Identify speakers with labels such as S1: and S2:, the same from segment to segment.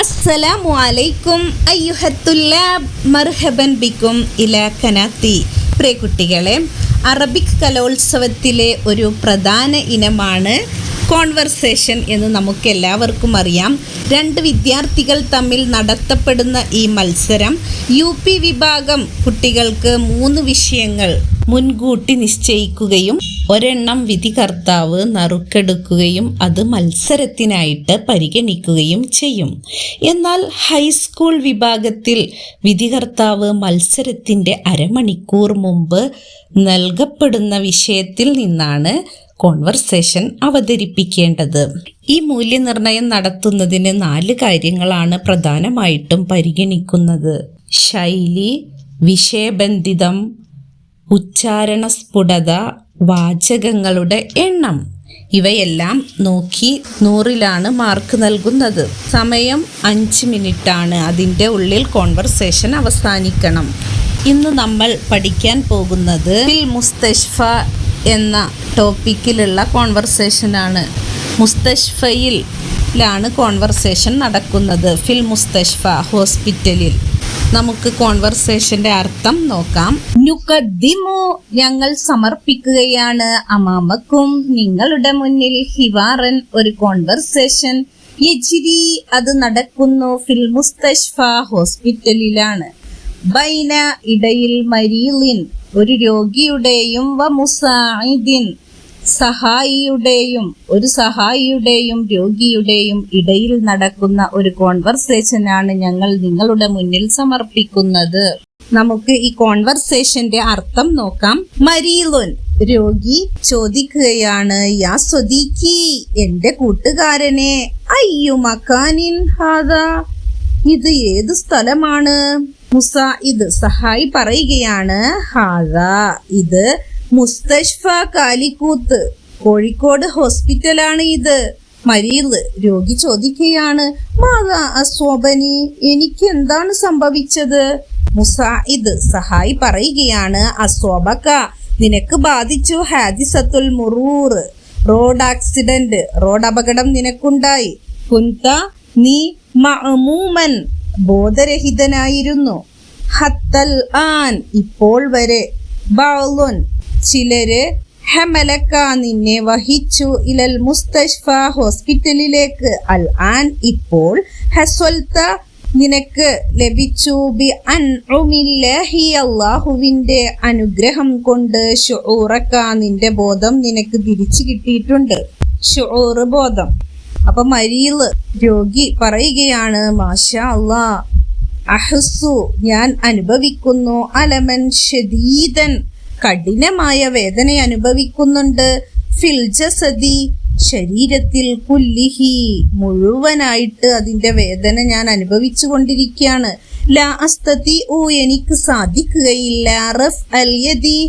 S1: അസ്സലാമു അലൈക്കും അയ്യുഹത്തുല്ലാബ് മർഹബൻ ബിക്കും ഇല കനാത്തി. പ്രിയ കുട്ടികളെ അറബിക് കലോത്സവത്തിലെ ഒരു പ്രധാന ഇനമാണ് കോൺവെർസേഷൻ എന്ന് നമുക്ക് എല്ലാവർക്കും അറിയാം. രണ്ട് വിദ്യാർത്ഥികൾ തമ്മിൽ നടത്തപ്പെടുന്ന ഈ മത്സരം യു വിഭാഗം കുട്ടികൾക്ക് മൂന്ന് വിഷയങ്ങൾ മുൻകൂട്ടി നിശ്ചയിക്കുകയും ഒരെണ്ണം വിധികർത്താവ് നറുക്കെടുക്കുകയും അത് മത്സരത്തിനായിട്ട് പരിഗണിക്കുകയും ചെയ്യും. എന്നാൽ ഹൈസ്കൂൾ വിഭാഗത്തിൽ വിധികർത്താവ് മത്സരത്തിന്റെ അരമണിക്കൂർ മുമ്പ് നൽകപ്പെടുന്ന വിഷയത്തിൽ നിന്നാണ് കോൺവെർസേഷൻ അവതരിപ്പിക്കേണ്ടത്. ഈ മൂല്യനിർണയം നടത്തുന്നതിന് നാല് കാര്യങ്ങളാണ് പ്രധാനമായിട്ടും പരിഗണിക്കുന്നത്. ശൈലി വിഷയബന്ധിതം ഉച്ചാരണ സ്ഫുടത വാചകങ്ങളുടെ എണ്ണം. ഇവയെല്ലാം നോക്കി നൂറിലാണ് മാർക്ക് നൽകുന്നത്. സമയം അഞ്ച് മിനിറ്റാണ്. അതിന്റെ ഉള്ളിൽ കോൺവെർസേഷൻ അവസാനിക്കണം. ഇന്ന് നമ്മൾ പഠിക്കാൻ പോകുന്നത് ഫിൽ മുസ്തഷ്ഫ എന്ന ടോപ്പിക്കിലുള്ള കോൺവെർസേഷനാണ് മുസ്തഷ്ഫയിലാണ് കോൺവെർസേഷൻ നടക്കുന്നത്. ഫിൽ മുസ്തഷ്ഫ ഹോസ്പിറ്റലിൽ. നമുക്ക് കോൺവെർസേഷന്റെ അർത്ഥം നോക്കാം. നുക്കദ്ദിമു ഞങ്ങൾ സമർപ്പിക്കുകയാണ് അമാമക്കും നിങ്ങളുടെ മുന്നിൽ ഹിവാറൻ ഒരു കോൺവെർസേഷൻ യജിരി അത് നടക്കുന്നു ഫിൽ മുസ്തഷ്ഫ ഹോസ്പിറ്റലിലാണ്. ബൈന ഇടയിൽ മരീലിൻ ഒരു രോഗിയുടെയും വ മുസായിദിൻ സഹായിയുടെയും ഒരു സഹായിയുടെയും രോഗിയുടെയും ഇടയിൽ നടക്കുന്ന ഒരു കോൺവെർസേഷനാണ് ഞങ്ങൾ നിങ്ങളുടെ മുന്നിൽ സമർപ്പിക്കുന്നത്. നമുക്ക് ഈ കോൺവെർസേഷന്റെ അർത്ഥം നോക്കാം. മരീലുൻ രോഗി ചോദിക്കുകയാണ് യാ സ്വദീക്കി എന്റെ കൂട്ടുകാരനെ അയ്യു മക്കാനിൻ ഹാദ ഇത് ഏത് സ്ഥലമാണ്? മുസ ഇത് സഹായി പറയുകയാണ് ഹാദാ ഇത് മുസ്തഷ്ഫ കാലിക്കൂത്ത്. കോഴിക്കോട് ഹോസ്പിറ്റലാണ് ഇത്. മരീൽ രോഗി ചോദിക്കുകയാണ് മാതാ അസ്വബനി എനിക്ക് എന്താണ് സംഭവിച്ചത്? മുസായിദ് സഹായി പറയുകയാണ് അസ്വബക്ക നിനക്ക് ബാധിച്ചു ഹാദിസത്തുൽ മുറൂർ. റോഡ് ആക്സിഡന്റ് റോഡ് അപകടം നിനക്കുണ്ടായി. കുന്ത നീ മഅമൂമൻ ബോധരഹിതനായിരുന്നു. ഹത്തൽ ആൻ ഇപ്പോൾ വരെ ബഅളുൻ ചിലര് ഹമലക്ക നിന്നെ വഹിച്ചു ഇലൽ മുസ്തഷ്ഫ ഹോസ്പിറ്റലിലേക്ക്. അൽ ആൻ ഇപ്പോൾ ഹസ്വൽത്ത നിനക്ക് ലഭിച്ചു. ബി അൻഉമില്ലാഹി അള്ളാഹുവിന്റെ അനുഗ്രഹം കൊണ്ട് ഷുറക്ക നിന്റെ ബോധം നിനക്ക് തിരിച്ചു കിട്ടിയിട്ടുണ്ട്. ഷുറ ബോധം. അപ്പൊ മരീൽ രോഗി പറയുകയാണ് മാഷാ അള്ളാ അഹസു ഞാൻ അനുഭവിക്കുന്നു അലമൻ ഷദീദൻ കഠിനമായ വേദന അനുഭവിക്കുന്നുണ്ട്. ഫിൽജസതി ശരീരത്തിൽ കുല്ലിഹി മുഴുവനായിട്ട് അതിന്റെ വേദന ഞാൻ അനുഭവിച്ചു കൊണ്ടിരിക്കുകയാണ് ലാ അസ്തതി എനിക്ക് സാധിക്കുകയില്ല. റഫ് അൽ യദി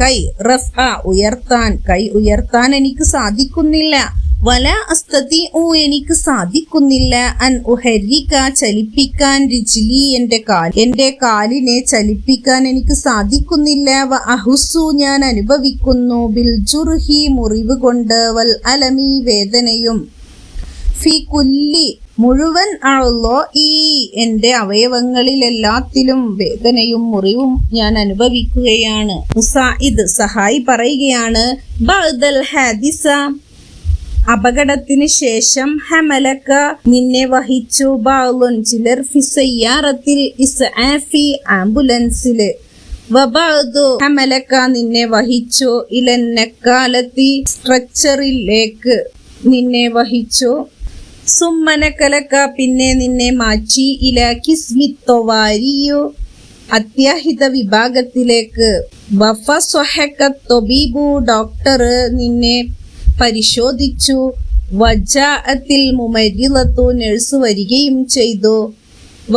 S1: കൈ റഫ് ആ ഉയർത്താൻ കൈ ഉയർത്താൻ എനിക്ക് സാധിക്കുന്നില്ല. വല അസ്തതി ഓ എനിക്ക് സാധിക്കുന്നില്ല. അൻ ഉഹരിക ചലിപ്പിക്കാൻ രിജിലി എന്റെ കാൽ. എന്റെ കാലിനെ ചലിപ്പിക്കാൻ എനിക്ക് സാധിക്കുന്നില്ല. വ അഹുസു ഞാൻ അനുഭവിക്കുന്നു. ബിൽ ജുർഹി മുറിവ് കൊണ്ട് വൽ അലമി വേദനയും. ഫി കുല്ലി മുഴുവൻ ആളോ ഈ അവയവങ്ങളിൽ എല്ലാത്തിലും വേദനയും മുറിവും ഞാൻ അനുഭവിക്കുകയാണ്. മുസായിദ് സഹായി പറയുകയാണ്. ബഅദൽ ഹാദിസ അപകടത്തിന് ശേഷം ഹമലക്ക നിന്നെ വഹിച്ചു. ബാലുൻ ചിലർ ഫിസയ്യാറത്തിൽ ഇസ്ആഫി ആംബുലൻസിൽ വബാദു ഹമലക്ക നിന്നെ വഹിച്ചു. ഇലന്നക്കാലത്തി സ്ട്രക്ചറിലേക്ക് നിന്നെ വഹിച്ചു. സുമ്മനക്കലക്ക പിന്നെ നിന്നെ മാറ്റി. ഇല കിസ്മിത്തൊവാരിയോ അത്യാഹിത വിഭാഗത്തിലേക്ക്. വഫ സ്വഹക്ക തൊബീബു ഡോക്ടർ നിന്നെ പരിശോധിച്ചു. വജാഅത്തിൽ മുമരിലത്തു നഴ്സ് വരികയും ചെയ്തു. വ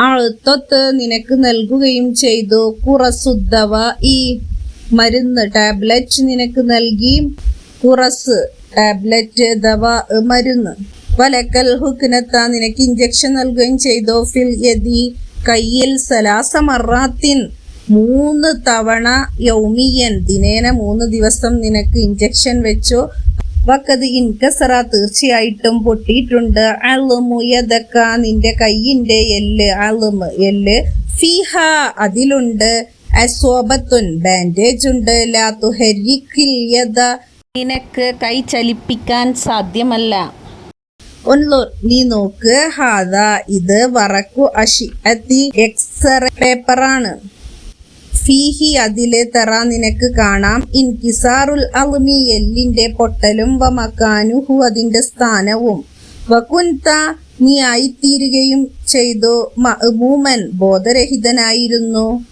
S1: അഴുത്തത്ത് നിനക്ക് നൽകുകയും ചെയ്തു. കുറസുദ്ധവ ഈ മരുന്ന് ടാബ്ലറ്റ് നിനക്ക് നൽകി. കുറസ് ടാബ്ലറ്റ് ദവ മരുന്ന്. വലക്കൽ ഹുക്കിനത്ത നിനക്ക് ഇഞ്ചക്ഷൻ നൽകുകയും ചെയ്തു. ഫിൽ യതി കയ്യിൽ സലാസമറാത്തിൻ മൂന്ന് തവണ യൗമിയൻ ദിനേന മൂന്ന് ദിവസം നിനക്ക് ഇഞ്ചക്ഷൻ വെച്ചു. വക്കത് ഇൻകസറ തീർച്ചയായിട്ടും പൊട്ടിയിട്ടുണ്ട്. അളുമു യതക്ക നിന്റെ കയ്യിന്റെ എല്ല് അളുമ് എല്ല് ഫിഹ അതിലുണ്ട്. അസ്വബത്തുൻ ബാൻഡേജ് ഉണ്ട്. ലാത്തു ഹരിക്കിൽ യദ നിനക്ക് കൈ ചലിപ്പിക്കാൻ സാധ്യമല്ല. ഒന്നൂർ നീ നോക്ക് ഹാദ ഇത് വറക്കു അഷി അതി എക്സറേ പേപ്പറാണ്. ഫീഹി അതിലെ തെറ നിനക്ക് കാണാം. ഇൻകിസാറുൽ അൽമി എല്ലിന്റെ പൊട്ടലും വമക്കാനുഹു അതിന്റെ സ്ഥാനവും. വകുന്ത നീ ആയിത്തീരുകയും ചെയ്തു. മൂമൻ ബോധരഹിതനായിരുന്നു.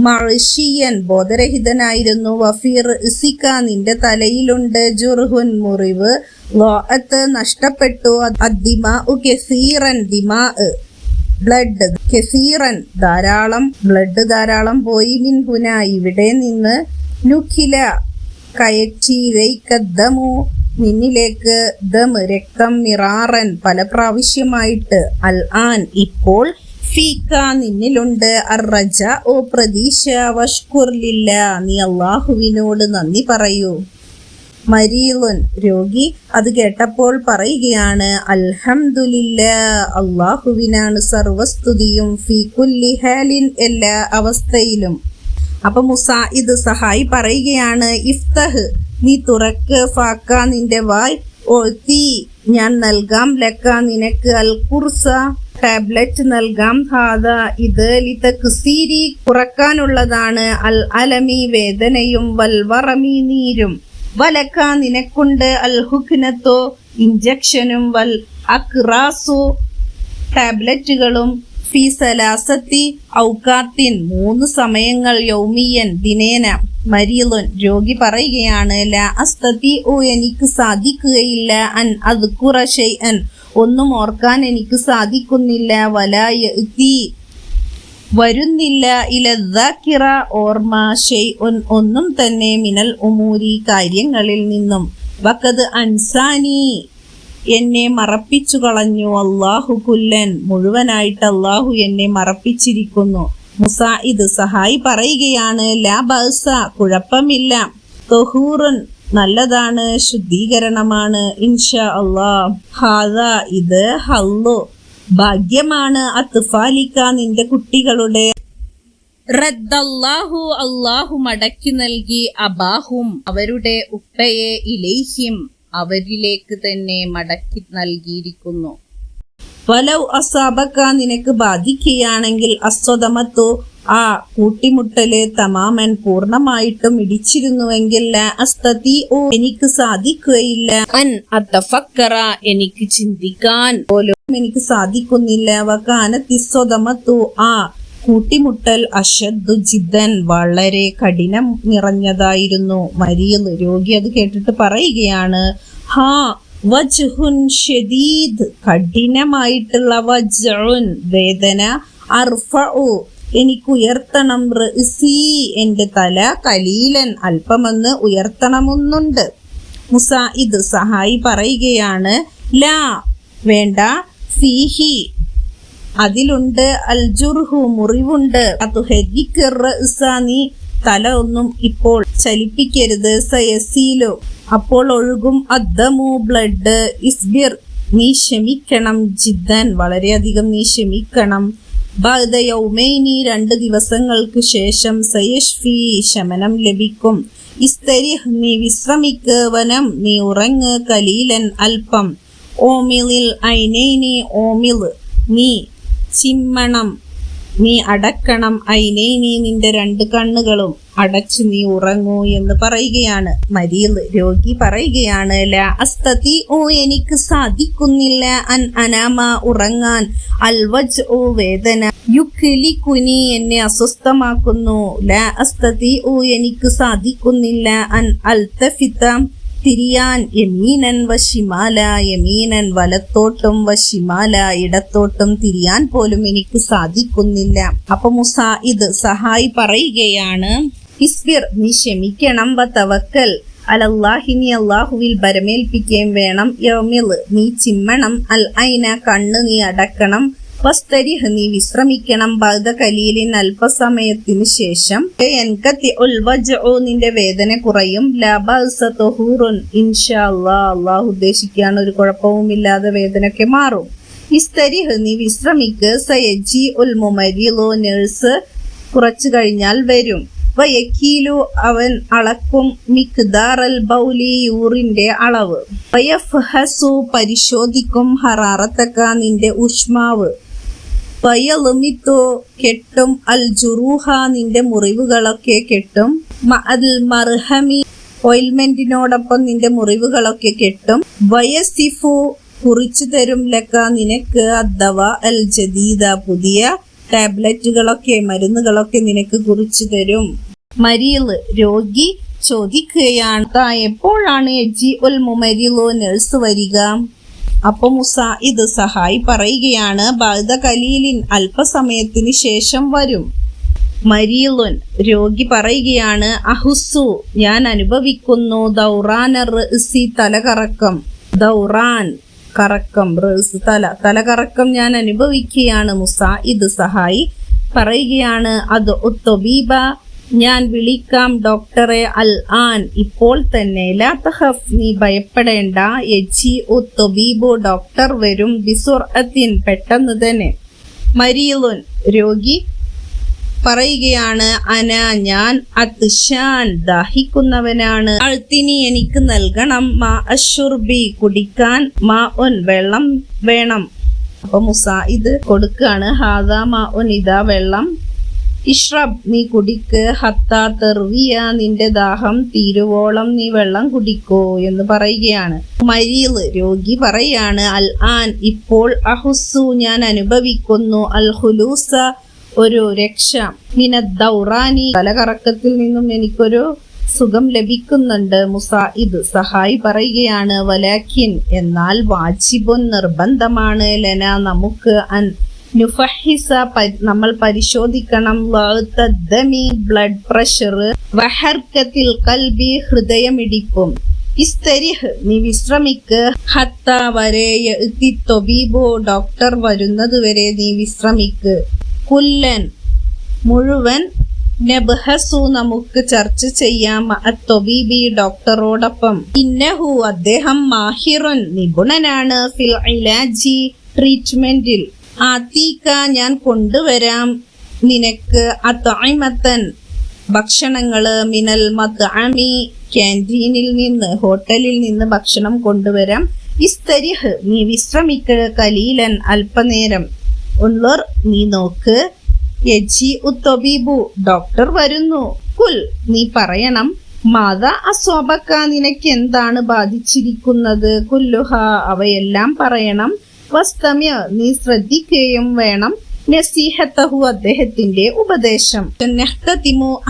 S1: മഴഷിയൻ ബോധരഹിതനായിരുന്നു. വഫീർ ഇസിക്ക നിന്റെ തലയിലുണ്ട്. ജുർഹുൻ മുറിവ്. നഷ്ടപ്പെട്ടു. അദ്ദിമാ കെസീറൻ ദിമാ ബ്ലഡ്. കെസീറൻ ധാരാളം ബ്ലഡ് ധാരാളം പോയി. മിൻഹുന ഇവിടെ നിന്ന് നുഖില കയറ്റിയിലേക്കദ്ദമു നിന്നിലേക്ക് ദം രക്തം മിറാറൻ പല പ്രാവശ്യമായിട്ട്. അൽ ആൻ ഇപ്പോൾ ഫീക്ക നിന്നിലുണ്ട്. അർറജ ഓ പ്രതീക്ഷ വഷ്കുർലില്ല നീ അള്ളാഹുവിനോട് നന്ദി പറയൂ. മരീലുൻ രോഗി. അത് കേട്ടപ്പോൾ പറയുകയാണ് അൽഹംദുലില്ല അള്ളാഹുവിനാണ് സർവസ്തുതിയും ഫി കുല്ലി ഹാലിൻ എല്ലാ അവസ്ഥയിലും. അപ്പൊ മുസ ഇത് സഹായി പറയുകയാണ് ഇഫ്തഹ് നീ തുറക്ക് ഫാക്ക നിന്റെ വായ് തീ ഞാൻ നൽകാം ലക്ക നിനക്ക് അൽ കുർസ ടാബ്ലറ്റ് നൽകാം ഹാദ ഇത് ലിതക്സീരി കുറക്കാനുള്ളതാണ് അൽ അലമി വേദനയും വൽവറമി നീരും. വലക്ക നിനക്കുണ്ട് അൽ ഹുഖ്നത്തോ ഇഞ്ചക്ഷനും വൽ അക്റാസു ടാബ്ലറ്റുകളും ഫി സലാസത്തി ഔക്കാത്തിൻ മൂന്ന് സമയങ്ങൾ യൗമിയൻ ദിനേന മരീലുൻ. രോഗി പറയുകയാണ് ല അസ്തതി ഓ എനിക്ക് സാധിക്കുകയില്ല. അൻ അത് ഷൈഅൻ. ഒന്നും ഓർക്കാൻ എനിക്ക് സാധിക്കുന്നില്ല. വലായ യഅ്തി. വരുന്നില്ല. ഇലദ്ദാക്കിറ ഓർമ്മ ഷെയ് ഒന്നും തന്നെ മിനൽ ഉമൂരി കാര്യങ്ങളിൽ നിന്നും. വക്കത് അൻസാനി എന്നെ മറപ്പിച്ചു കളഞ്ഞു. അള്ളാഹു കുല്ലൻ മുഴുവനായിട്ട് അള്ളാഹു എന്നെ മറപ്പിച്ചിരിക്കുന്നു. മുസ ഇത് സഹായി പറയുകയാണ്. ലാ ബസ കുഴപ്പമില്ല. തൊഹൂറുൻ നല്ലതാണ് ശുദ്ധീകരണമാണ്. ഇൻഷാ അള്ളാ ഹാദ ഇത് ഹല്ലു ഭാഗ്യമാണ് അത്ഫാലിക്ക നിന്റെ കുട്ടികളുടെ. റദ്ദല്ലാഹു അള്ളാഹു മടക്കി നൽകി അബാഹും അവരുടെ ഉപ്പയെ ഇലൈഹിം അവരിലേക്ക് തന്നെ മടക്കി നൽകിയിരിക്കുന്നു. വലൗ അസാബക്ക നിനക്ക് ബാധിക്കുകയാണെങ്കിൽ അസ്വതമത്തു ആ കൂട്ടിമുട്ടൽ തമാമൻ പൂർണമായിട്ടും ഇടിച്ചിരുന്നുവെങ്കിൽ അസ്തതി ഓ എനിക്ക് സാധിക്കുകയില്ല. അൻ അത്തഫക്കറ എനിക്ക് ചിന്തിക്കാൻ പോലും എനിക്ക് സാധിക്കുന്നില്ല. വകാനത്തിസ്വതമത്തു ആ കൂട്ടിമുട്ടൽ അശദ്ദു ജിദ്ദൻ വളരെ കഠിനം നിറഞ്ഞതായിരുന്നു. മരിയൽ രോഗി അത് കേട്ടിട്ട് പറയുകയാണ് ഹാ വജ്ഹുൻ ഷദീദ് കഠിനമായിട്ടുള്ള വജ്ഉൻ വേദന അർഫഉ എനിക്ക് ഉയർത്തണം റഅ്സി എന്റെ തല കലീലൻ അല്പമെന്ന് ഉയർത്തണമെന്നുണ്ട്. മുസ ഇത് സഹായി പറയുകയാണ്. ലാ വേണ്ട. സീഹി അതിലുണ്ട് അൽജുർഹു മുറിവുണ്ട്. നീ തല ഒന്നും ഇപ്പോൾ ചലിപ്പിക്കരുത്. സയസീലോ. അപ്പോൾ ഒഴുകും അദ്ദമു ബ്ലഡ്. ഇസ്ബിർ നീ ക്ഷമിക്കണം. ജിദ്ദൻ വളരെയധികം നീ ക്ഷമിക്കണം. ബദയൗമൈനി രണ്ട് ദിവസങ്ങൾക്ക് ശേഷം സയഷ്ഫി ശമനം ലഭിക്കും. ഇസ്തരിഹ് നീ വിശ്രമിക്ക് വനം നീ ഉറങ്ങ് കലീലൻ അല്പം ഓമിലിൽ ഐനൈനി ഓമിൽ നീ ചിമ്മണം. നീ അടക്കണം അയിനെ നീ നിന്റെ രണ്ട് കണ്ണുകളും അടച്ചു നീ ഉറങ്ങൂ എന്ന് പറയുകയാണ്. മരിയൽ രോഗി പറയുകയാണ് ല അസ്തതി ഓ എനിക്ക് സാധിക്കുന്നില്ല. അൻ അനാമ ഉറങ്ങാൻ അൽവജ് ഓ വേദന. യുക്കിലി കുനി എന്നെ അസ്വസ്ഥമാക്കുന്നു. ല അസ്തതി ഓ എനിക്ക് സാധിക്കുന്നില്ല. അൻ അൽത്തഫിത്ത തിരിയാൻ യമീനൻ വശിമാല യമീനൻ വലത്തോട്ടും വശിമാല ഇടത്തോട്ടും തിരിയാൻ പോലും എനിക്ക് സാധിക്കുന്നില്ല. അപ്പൊ മുസ ഇത് സഹായി പറയുകയാണ് ഇസ്ബിർ നീ ക്ഷമിക്കണം തവക്കൽ അലല്ലാഹി നീ അള്ളാഹുവിൽ ബരമേൽപ്പിക്കുകയും വേണം. യൗമിൽ നീ ചിമ്മണം. അൽ ഐന കണ്ണ് നീ അടക്കണം. ഫസ്തരിഹ് നീ വിശ്രമിക്കണം. ബഅദ കലീലിൻ അല്പസമയത്തിന് ശേഷം എൻകത്തി ഉൽവജോ നിന്റെ വേദന കുറയും. ലാ ബഅസ തുഹൂറുൻ. ഇൻഷാ അല്ലാഹ് അല്ലാഹു ഉദ്ദേശിക്കുകയാണ് ഒരു കുഴപ്പവുമില്ലാതെ വേദനയൊക്കെ മാറും. ഇസ്തരിഹ് നീ വിശ്രമിക്ക്. സയജി ഉൽ മുമരിലോ നേഴ്സ് കുറച്ചു കഴിഞ്ഞാൽ വരും. വയക്കീലു അവൻ അളക്കും മിക്ദാറൽ ബൗലി യൂറിന്റെ അളവ്. വയഫ്ഹസു പരിശോധിക്കും ഹറാറത്തക്ക നിന്റെ ഉഷ്മാവ് കെട്ടും അൽ ജുറൂഹ നിന്റെ മുറിവുകളൊക്കെ കെട്ടും. അൽ മർഹമി ഓയിൽമെന്റിനോടൊപ്പം നിന്റെ മുറിവുകളൊക്കെ കെട്ടും. വയസിഫു കുറിച്ചു തരും ലക്ക നിനക്ക് അദ്വ അൽ ജദീദ പുതിയ ടാബ്ലറ്റുകളൊക്കെ മരുന്നുകളൊക്കെ നിനക്ക് കുറിച്ചു തരും. മരിയൽ രോഗി ചോദിക്കുകയാണ് എപ്പോഴാണ് എജി ഉൽ മുമരിലോ നഴ്സ് വരിക? അപ്പൊ മുസ ഇത് സഹായി പറയുകയാണ് ബാധ കലീലിൻ അല്പസമയത്തിന് ശേഷം വരും. മരീലുൻ രോഗി പറയുകയാണ് അഹുസു ഞാൻ അനുഭവിക്കുന്നു ദൗറാനർ സി തലകറക്കം. ദൗറാൻ കറക്കം റേസ് തല തലകറക്കം ഞാൻ അനുഭവിക്കുകയാണ് മുസ ഇത് സഹായി പറയുകയാണ് അത് ഒത്തൊബീബ ഞാൻ വിളിക്കാം ഡോക്ടറെ അൽ ആൻ. ഇപ്പോൾ തന്നെ നീ ഭയപ്പെടേണ്ട. യജി ഒത്തൊബീബു ഡോക്ടർ വരും. ബിസുർഅത്തിൻ പെട്ടെന്ന് തന്നെ. മരീലുൻ രോഗി പറയുകയാണ് അന ഞാൻ അത്ഷാൻ ദാഹിക്കുന്നവനാണ്. അഴുത്തിനി എനിക്ക് നൽകണം. മാ അഷുർബി കുടിക്കാൻ. മാ ഒൻ വെള്ളം വേണം. അപ്പൊ മുസ ഇത് കൊടുക്കാണ് ഹാദാ മാ ഒൻ ഇതാ വെള്ളം. ഇഷ്റബ് നീ കുടിക്ക്. ഹത്താ തെർവിയ നിന്റെ ദാഹം തീരുവോളം നീ വെള്ളം കുടിക്കോ എന്ന് പറയുകയാണ്. മരീൽ രോഗി പറയാണ് അൽ ആൻ ഇപ്പോൾ അഹുസു ഞാൻ അനുഭവിക്കുന്നു. അൽ ഹുലൂസ ഒരു രക്ഷ. മിന ദൗറാനി. തലകറക്കത്തിൽ നിന്നും എനിക്കൊരു സുഖം ലഭിക്കുന്നുണ്ട്. മുസാ ഇത് സഹായി പറയുകയാണ് വലാഖിൻ എന്നാൽ വാജിബുൻ നിർബന്ധമാണ്. ലന നമുക്ക് അൻ നുഫഹിസ നമ്മൾ പരിശോധിക്കണം. ദമി ബ്ലഡ് പ്രഷർ വഹർക്കത്തിൽ കൽബി ഹൃദയമിടിപ്പും ഇസ്തരിഹ് നീ വിശ്രമിക്ക്. ഹത്ത വരെ തൊബീബു ഡോക്ടർ വരുന്നത് വരെ നീ വിശ്രമിക്ക്. കുല്ലൻ മുഴുവൻ നബ്ഹസു നമുക്ക് ചർച്ച ചെയ്യാം. അത്തൊബീബി ഡോക്ടറോടൊപ്പം. ഇന്നഹു അദ്ദേഹം മാഹിറുൻ നിപുണനാണ്. ഫിൽ ഇലാജി ട്രീറ്റ്മെന്റിൽ ആത്തീക്ക ഞാൻ കൊണ്ടുവരാം നിനക്ക് അത്തായ്മത്തൻ ഭക്ഷണങ്ങൾ. മിനൽ മത്താമി ക്യാന്റീനിൽ നിന്ന് ഹോട്ടലിൽ നിന്ന് ഭക്ഷണം കൊണ്ടുവരാം. ഇസ്തരിഹ് നീ വിശ്രമിക്ക് കലീലൻ അല്പനേരം. ഉള്ളർ നീ നോക്ക്. യജി ഉത്തൊബീബു ഡോക്ടർ വരുന്നു. കുൽ നീ പറയണം. മാത അസ്വാബക്ക നിനക്ക് എന്താണ് ബാധിച്ചിരിക്കുന്നത്? കുല്ലുഹ അവയെല്ലാം പറയണം. നീ ശ്രദ്ധിക്കുകയും വേണം. നസീഹത്തഹു അദ്ദേഹത്തിന്റെ ഉപദേശം. നഹ്തതിമു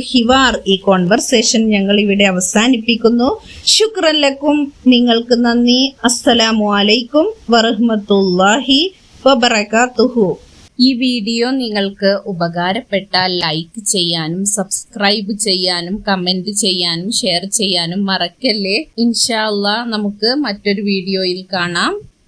S1: ഹിവാർ ഈ കോൺവെർസേഷൻ ഞങ്ങൾ ഇവിടെ അവസാനിപ്പിക്കുന്നു. ശുക്രല്ലക്കും നിങ്ങൾക്ക് നന്ദി. അസ്സലാമു അലൈക്കും വറഹ്മത്തുള്ളാഹി വബറകാതുഹു. ഈ വീഡിയോ നിങ്ങൾക്ക് ഉപകാരപ്പെട്ടാൽ ലൈക്ക് ചെയ്യാനും സബ്സ്ക്രൈബ് ചെയ്യാനും കമന്റ് ചെയ്യാനും ഷെയർ ചെയ്യാനും മറക്കല്ലേ? ഇൻഷാല്ല നമുക്ക് മറ്റൊരു വീഡിയോയിൽ കാണാം.